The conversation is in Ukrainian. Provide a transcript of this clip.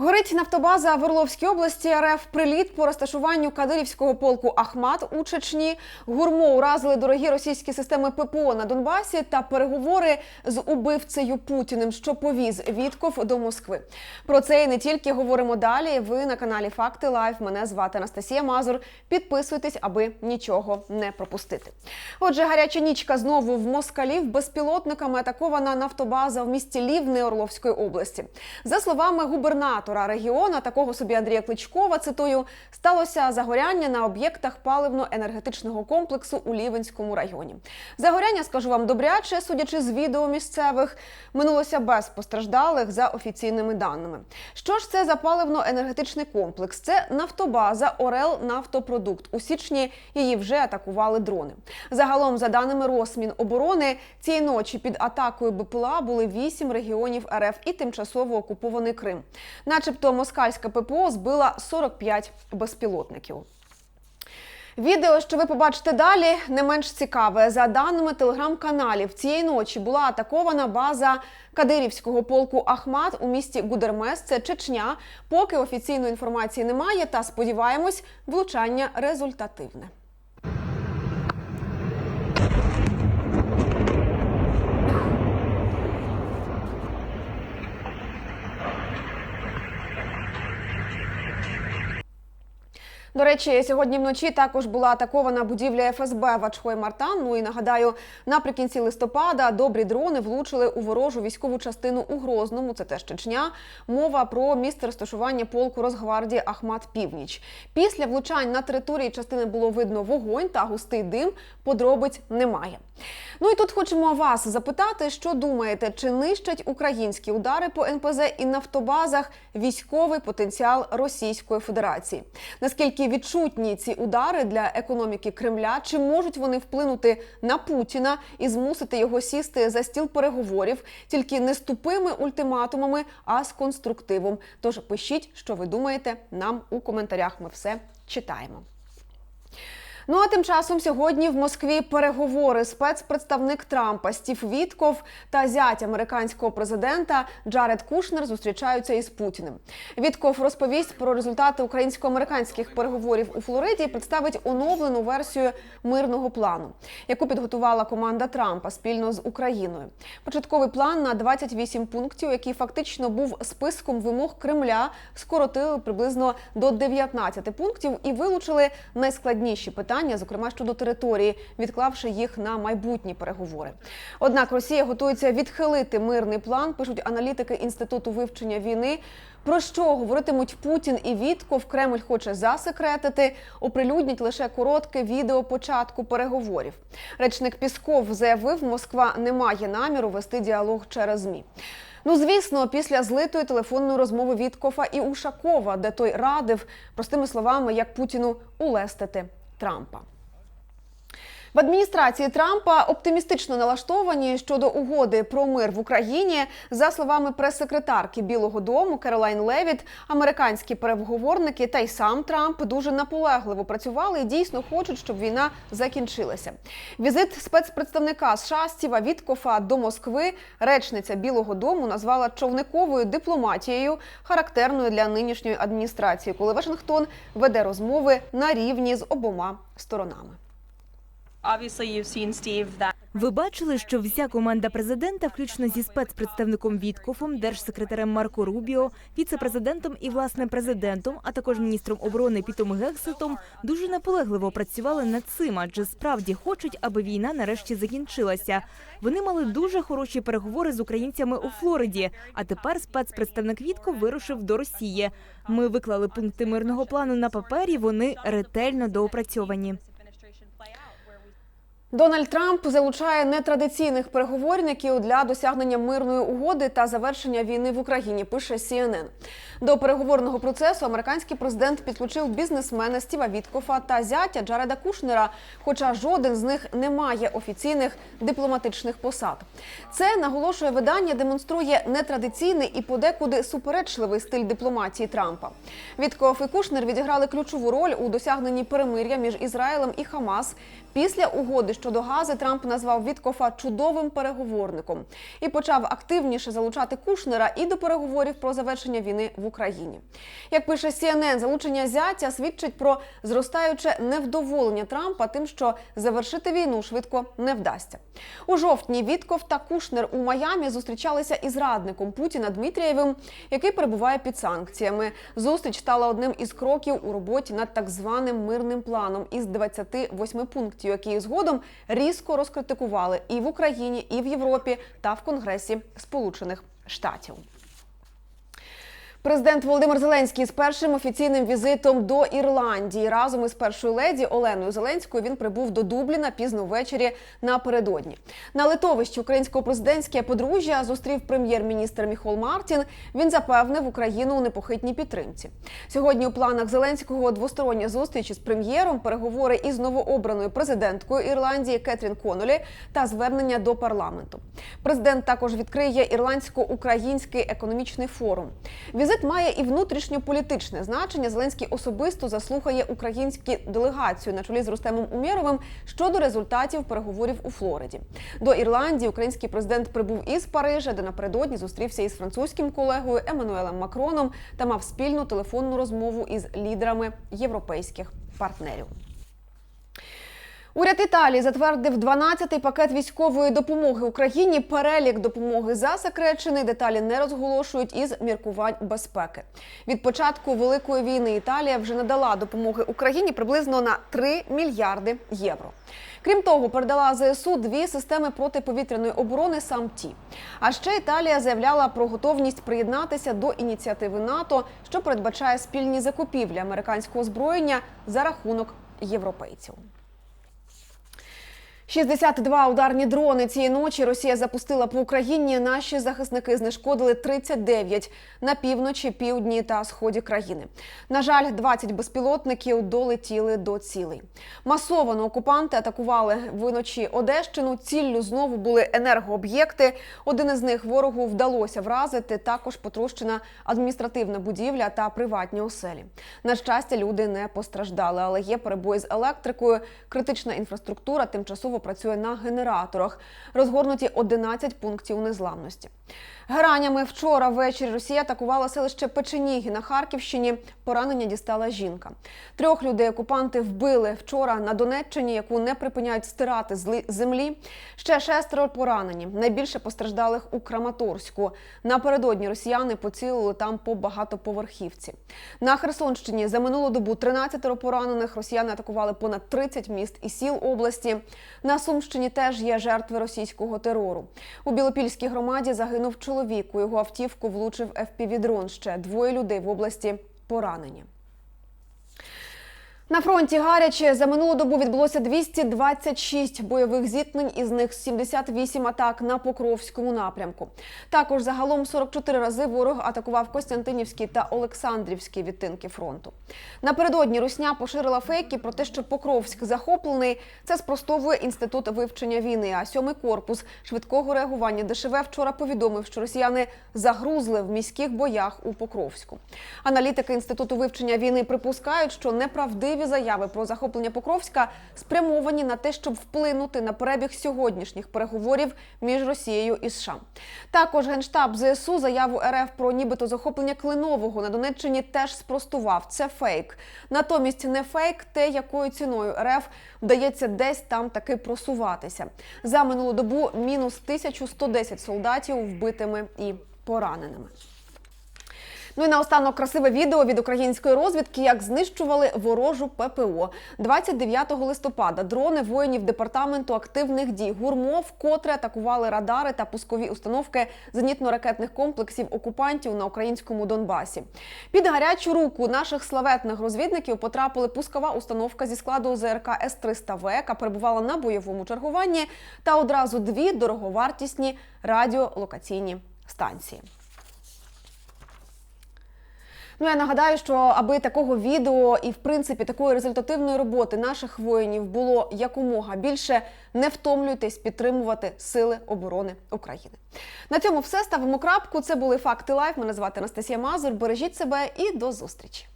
Горить нафтобаза в Орловській області. РФ приліт по розташуванню кадирівського полку Ахмат у Чечні. Гурмо уразили дорогі російські системи ППО на Донбасі та переговори з убивцею Путіним, що повіз Вітков до Москви. Про це і не тільки говоримо далі. Ви на каналі Факти Лайф. Мене звати Анастасія Мазур. Підписуйтесь, аби нічого не пропустити. Отже, гаряча нічка знову в москалів безпілотниками атакована нафтобаза в місті Лівни Орловської області. За словами губернатора регіону, такого собі Андрія Кличкова, цитую, сталося загоряння на об'єктах паливно-енергетичного комплексу у Лівенському районі. Загоряння, скажу вам добряче, судячи з відео місцевих, минулося без постраждалих за офіційними даними. Що ж це за паливно-енергетичний комплекс? Це нафтобаза Орел Нафтопродукт. У січні її вже атакували дрони. Загалом, за даними Росміноборони, цієї ночі під атакою БПЛА були вісім регіонів РФ і тимчасово окупований Крим. Начебто москальська ППО збила 45 безпілотників. Відео, що ви побачите далі, не менш цікаве. За даними телеграм-каналів, цієї ночі була атакована база кадирівського полку Ахмат у місті Гудермес. Це Чечня. Поки офіційної інформації немає, та сподіваємось, влучання результативне. До речі, сьогодні вночі також була атакована будівля ФСБ в Ачхой Мартан. Ну і нагадаю, наприкінці листопада добрі дрони влучили у ворожу військову частину у Грозному. Це теж Чечня. Мова про місце розташування полку Росгвардії Ахмат Північ. Після влучань на території частини було видно вогонь та густий дим. Подробиць немає. Ну і тут хочемо вас запитати, що думаєте, чи нищать українські удари по НПЗ і нафтобазах військовий потенціал Російської Федерації? Наскільки відчутні ці удари для економіки Кремля? Чи можуть вони вплинути на Путіна і змусити його сісти за стіл переговорів тільки не з тупими ультиматумами, а з конструктивом? Тож пишіть, що ви думаєте, нам у коментарях. Ми все читаємо. Ну а тим часом сьогодні в Москві переговори спецпредставник Трампа Стів Вітков та зять американського президента Джаред Кушнер зустрічаються із Путіним. Вітков розповість про результати українсько-американських переговорів у Флориді і представить оновлену версію мирного плану, яку підготувала команда Трампа спільно з Україною. Початковий план на 28 пунктів, який фактично був списком вимог Кремля, скоротили приблизно до 19 пунктів і вилучили найскладніші питання питання, зокрема щодо території, відклавши їх на майбутні переговори. Однак Росія готується відхилити мирний план, пишуть аналітики інституту вивчення війни. Про що говоритимуть Путін і Вітков? Кремль хоче засекретити, оприлюднять лише коротке відео початку переговорів. Речник Пісков заявив, Москва не має наміру вести діалог через ЗМІ. Ну, звісно, після злитої телефонної розмови Віткофа і Ушакова, де той радив простими словами, як Путіну улестити Трампа. В адміністрації Трампа оптимістично налаштовані щодо угоди про мир в Україні. За словами прес-секретарки Білого Дому Керолайн Левіт, американські переговорники та й сам Трамп дуже наполегливо працювали і дійсно хочуть, щоб війна закінчилася. Візит спецпредставника США Стіва Віткофа до Москви речниця Білого Дому назвала човниковою дипломатією, характерною для нинішньої адміністрації, коли Вашингтон веде розмови на рівні з обома сторонами. Ви бачили, що вся команда президента, включно зі спецпредставником Віткофом, держсекретарем Марко Рубіо, віцепрезидентом і власне президентом, а також міністром оборони Пітом Гексетом, дуже наполегливо працювали над цим, адже справді хочуть, аби війна нарешті закінчилася. Вони мали дуже хороші переговори з українцями у Флориді. А тепер спецпредставник Вітков вирушив до Росії. Ми виклали пункти мирного плану на папері. Вони ретельно доопрацьовані. Дональд Трамп залучає нетрадиційних переговорників для досягнення мирної угоди та завершення війни в Україні. Пише CNN. До переговорного процесу американський президент підключив бізнесмена Стіва Віткофа та зятя Джареда Кушнера, хоча жоден з них не має офіційних дипломатичних посад. Це наголошує видання, демонструє нетрадиційний і подекуди суперечливий стиль дипломатії Трампа. Віткоф і Кушнер відіграли ключову роль у досягненні перемир'я між Ізраїлем і Хамас після угоди щодо Гази Трамп назвав Віткофа чудовим переговорником і почав активніше залучати Кушнера і до переговорів про завершення війни в Україні. Як пише CNN, залучення зятя свідчить про зростаюче невдоволення Трампа тим, що завершити війну швидко не вдасться. У жовтні Вітков та Кушнер у Майамі зустрічалися із радником Путіна Дмитрієвим, який перебуває під санкціями. Зустріч стала одним із кроків у роботі над так званим мирним планом із 28 пунктів, які згодом різко розкритикували і в Україні, і в Європі та в Конгресі Сполучених Штатів. Президент Володимир Зеленський з першим офіційним візитом до Ірландії разом із першою леді Оленою Зеленською він прибув до Дубліна пізно ввечері напередодні. На литовищі українського президентське подружжя зустрів прем'єр-міністр Міхол Мартін. Він запевнив Україну у непохитній підтримці. Сьогодні у планах Зеленського двостороння зустріч із прем'єром, переговори із новообраною президенткою Ірландії Кетрін Конолі та звернення до парламенту. Президент також відкриє ірландсько-український економічний форум. Візит має і внутрішньополітичне значення. Зеленський особисто заслухає українську делегацію на чолі з Рустемом Умєровим щодо результатів переговорів у Флориді. До Ірландії український президент прибув із Парижа, де напередодні зустрівся із французьким колегою Еммануелем Макроном та мав спільну телефонну розмову із лідерами європейських партнерів. Уряд Італії затвердив 12-й пакет військової допомоги Україні. Перелік допомоги засекречений. Деталі не розголошують із міркувань безпеки. Від початку великої війни Італія вже надала допомоги Україні приблизно на 3 мільярди євро. Крім того, передала ЗСУ дві системи протиповітряної оборони САМТІ. А ще Італія заявляла про готовність приєднатися до ініціативи НАТО, що передбачає спільні закупівлі американського озброєння за рахунок європейців. 62 ударні дрони цієї ночі Росія запустила по Україні. Наші захисники знешкодили 39 на півночі, півдні та сході країни. На жаль, 20 безпілотників долетіли до цілей. Масовано окупанти атакували вночі Одещину. Ціллю знову були енергооб'єкти. Один із них ворогу вдалося вразити. Також потрощена адміністративна будівля та приватні оселі. На щастя, люди не постраждали, але є перебої з електрикою. Критична інфраструктура тимчасово працює на генераторах. Розгорнуті 11 пунктів незламності. Геранями вчора ввечері Росія атакувала селище Печеніги на Харківщині. Поранення дістала жінка. Трьох людей окупанти вбили вчора на Донеччині, яку не припиняють стирати з землі. Ще шестеро поранені. Найбільше постраждалих у Краматорську. Напередодні росіяни поцілили там по багатоповерхівці. На Херсонщині за минулу добу 13 поранених. Росіяни атакували понад 30 міст і сіл області. На Сумщині теж є жертви російського терору. У Білопільській громаді загинув чоловік. У його автівку влучив FPV-дрон. Ще двоє людей в області поранені. На фронті гаряче за минулу добу відбулося 226 бойових зіткнень, із них 78 атак на Покровському напрямку. Також загалом 44 рази ворог атакував Костянтинівський та Олександрівський відтинки фронту. Напередодні Русня поширила фейки про те, що Покровськ захоплений. Це спростовує інститут вивчення війни. А сьомий корпус швидкого реагування ДШВ вчора повідомив, що росіяни загрузли в міських боях у Покровську. Аналітики інституту вивчення війни припускають, що неправдиві заяви про захоплення Покровська спрямовані на те, щоб вплинути на перебіг сьогоднішніх переговорів між Росією і США. Також генштаб ЗСУ заяву РФ про нібито захоплення Клинового на Донеччині теж спростував. Це фейк. Натомість не фейк, те, якою ціною РФ вдається десь там таки просуватися. За минулу добу мінус 1110 солдатів вбитими і пораненими. Ну і наостанок красиве відео від української розвідки, як знищували ворожу ППО. 29 листопада дрони воїнів департаменту активних дій гурмо вкотре атакували радари та пускові установки зенітно-ракетних комплексів окупантів на українському Донбасі. Під гарячу руку наших славетних розвідників потрапили пускова установка зі складу ЗРК С-300В, яка перебувала на бойовому чергуванні, та одразу дві дороговартісні радіолокаційні станції. Ну я нагадаю, що аби такого відео і в принципі такої результативної роботи наших воїнів було якомога більше, не втомлюйтесь підтримувати сили оборони України. На цьому все ставимо крапку. Це були факти лайф. Мене звати Анастасія Мазур. Бережіть себе і до зустрічі.